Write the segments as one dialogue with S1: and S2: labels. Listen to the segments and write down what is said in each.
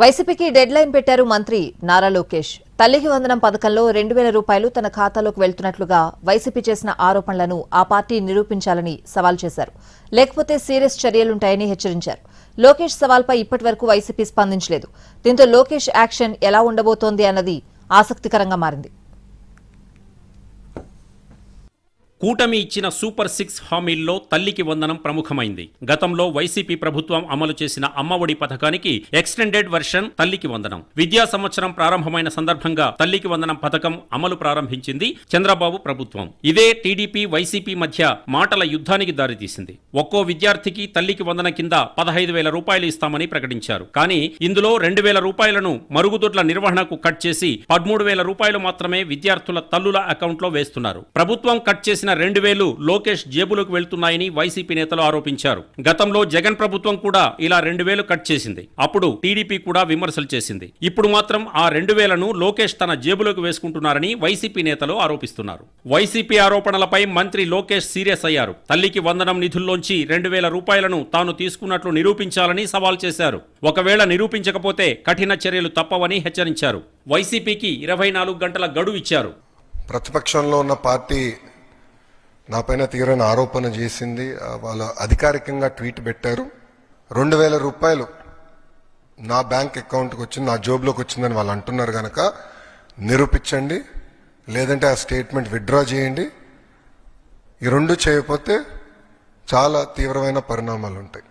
S1: వైసీపీకి dead line పెట్టారు మంత్రి నారా లోకేష్. తల్లికి వందనం పథకంలో రెండు వేల రూపాయలు తన ఖాతాలోకి వెళ్తున్నట్లుగా వైసీపీ చేసిన ఆరోపణలను ఆ పార్టీ నిరూపించాలని సవాల్ చేశారు. లేకపోతే సీరియస్ చర్యలుంటాయని హెచ్చరించారు. లోకేష్ సవాల్పై ఇప్పటివరకు వైసీపీ స్పందించలేదు. దీంతో లోకేష్ యాక్షన్ ఎలా ఉండబోతోంది అన్నది ఆసక్తికరంగా మారింది.
S2: కూటమి ఇచ్చిన సూపర్ సిక్స్ హామీల్లో తల్లికి వందనం ప్రముఖమైంది. గతంలో వైసీపీ ప్రభుత్వం అమలు చేసిన అమ్మఒడి పథకానికి ఎక్స్టెండెడ్ వర్షన్ తల్లికి వందనం. విద్యా సంవత్సరం ప్రారంభమైన సందర్భంగా తల్లికి వందనం పథకం అమలు ప్రారంభించింది చంద్రబాబు ప్రభుత్వం. ఇదే టీడీపీ వైసీపీ మధ్య మాటల యుద్ధానికి దారితీసింది. ఒక్కో విద్యార్థికి తల్లికి వందన కింద పదహైదు వేల రూపాయలు ఇస్తామని ప్రకటించారు. కానీ ఇందులో రెండు వేల రూపాయలను మరుగుదొడ్ల నిర్వహణకు కట్ చేసి పదమూడు వేల రూపాయలు మాత్రమే విద్యార్థుల తల్లుల అకౌంట్లో వేస్తున్నారు. ప్రభుత్వం కట్ చేసిన రెండు వేలు లోకేష్ జేబులోకి వెళ్తున్నాయని వైసీపీ నేతలు ఆరోపించారు. గతంలో జగన్ ప్రభుత్వం కూడా ఇలా రెండు వేలు కట్ చేసింది. అప్పుడు టీడీపీ కూడా విమర్శలు చేసింది. ఇప్పుడు మాత్రం ఆ రెండు వేలను లోకేష్ తన జేబులోకి వేసుకుంటున్నారని వైసీపీ నేతలు ఆరోపిస్తున్నారు. వైసీపీ ఆరోపణలపై మంత్రి లోకేష్ సీరియస్ అయ్యారు. తల్లికి వందనం నిధుల్లోంచి రెండు వేల రూపాయలను తాను తీసుకున్నట్లు నిరూపించాలని సవాల్ చేశారు. ఒకవేళ నిరూపించకపోతే కఠిన చర్యలు తప్పవని హెచ్చరించారు. వైసీపీకి ఇరవై నాలుగు గంటల గడువు ఇచ్చారు.
S3: ప్రతిపక్షంలో ఉన్న పార్టీ నాపైన తీవ్రమైన ఆరోపణ చేసింది. వాళ్ళు అధికారికంగా ట్వీట్ పెట్టారు. రెండు వేల రూపాయలు నా బ్యాంక్ అకౌంట్కి వచ్చింది నా జోబ్లోకి వచ్చిందని వాళ్ళు అంటున్నారు కనుక నిరూపించండి లేదంటే ఆ స్టేట్మెంట్ విత్డ్రా చేయండి. ఈ రెండు చేయకపోతే చాలా తీవ్రమైన పరిణామాలు ఉంటాయి.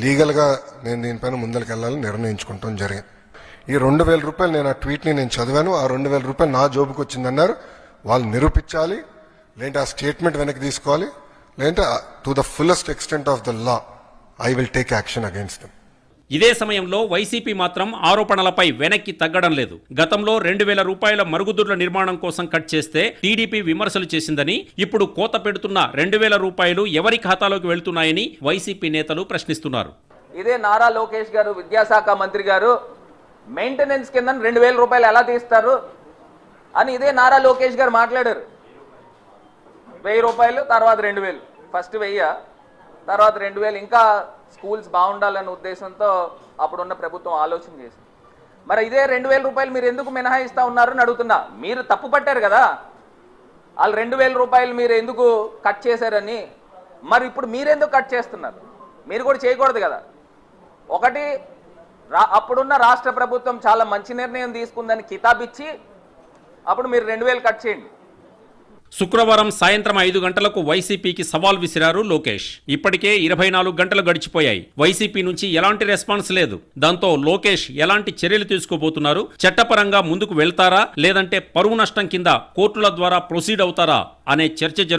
S3: లీగల్గా నేను దీనిపైన ముందరికి వెళ్ళాలని నిర్ణయించుకుంటాం జరిగింది. ఈ రెండు వేల రూపాయలు నేను ఆ ట్వీట్ని నేను చదివాను ఆ రెండు వేల రూపాయలు నా జోబుకి వచ్చిందన్నారు. వాళ్ళు నిరూపించాలి లేదంటే ఆ స్టేట్మెంట్ వెనక్కి తీసుకోవాలి లేదంటే to the fullest extent of the law I will take action against them
S2: ఇదే సమయంలో వైసీపీ మాత్రం ఆరోపణలపై వెనక్కి తగ్గడం లేదు. గతంలో రెండు వేల రూపాయల మరుగుదొడ్ల నిర్మాణం కోసం కట్ చేస్తే టీడీపీ విమర్శలు చేసిందని ఇప్పుడు కోత పెడుతున్న రెండు వేల రూపాయలు ఎవరి ఖాతాలోకి వెళ్తున్నాయని వైసీపీ నేతలు ప్రశ్నిస్తున్నారు.
S4: ఇదే నారా లోకేష్ గారు విద్యాశాఖ మంత్రి గారు మెయింటెనెన్స్ కింద రెండు వేల రూపాయలు ఎలా తీస్తారు? అని ఇదే నారా లోకేష్ గారు మాట్లాడారు. వెయ్యి రూపాయలు తర్వాత రెండు వేలు. ఫస్ట్ వెయ్య తర్వాత రెండు వేలు. ఇంకా స్కూల్స్ బాగుండాలనే ఉద్దేశంతో అప్పుడున్న ప్రభుత్వం ఆలోచన చేసింది. మరి ఇదే రెండు వేల రూపాయలు మీరు ఎందుకు మినహాయిస్తూ ఉన్నారు అడుగుతున్నా. మీరు తప్పు పట్టారు కదా. వాళ్ళు రెండు వేల రూపాయలు మీరు ఎందుకు కట్ చేశారని. మరి ఇప్పుడు మీరెందుకు కట్ చేస్తున్నారు? మీరు కూడా చేయకూడదు కదా. ఒకటి రా అప్పుడున్న రాష్ట్ర ప్రభుత్వం చాలా మంచి నిర్ణయం తీసుకుందని కితాబిచ్చి అప్పుడు మీరు రెండు వేలు కట్ చేయండి.
S2: శుక్రవారం సాయంత్రం ఐదు గంటలకు వైసీపీకి సవాల్ విసిరారు లోకేష్. ఇప్పటికే ఇరవై నాలుగు గంటలు గడిచిపోయాయి. వైసీపీ నుంచి ఎలాంటి రెస్పాన్స్ లేదు. దాంతో లోకేష్ ఎలాంటి చర్యలు తీసుకోబోతున్నారు? చట్టపరంగా ముందుకు వెళ్తారా? లేదంటే పరువు నష్టం కింద కోర్టుల ద్వారా ప్రొసీడ్ అవుతారా? అనే చర్చ జరుగు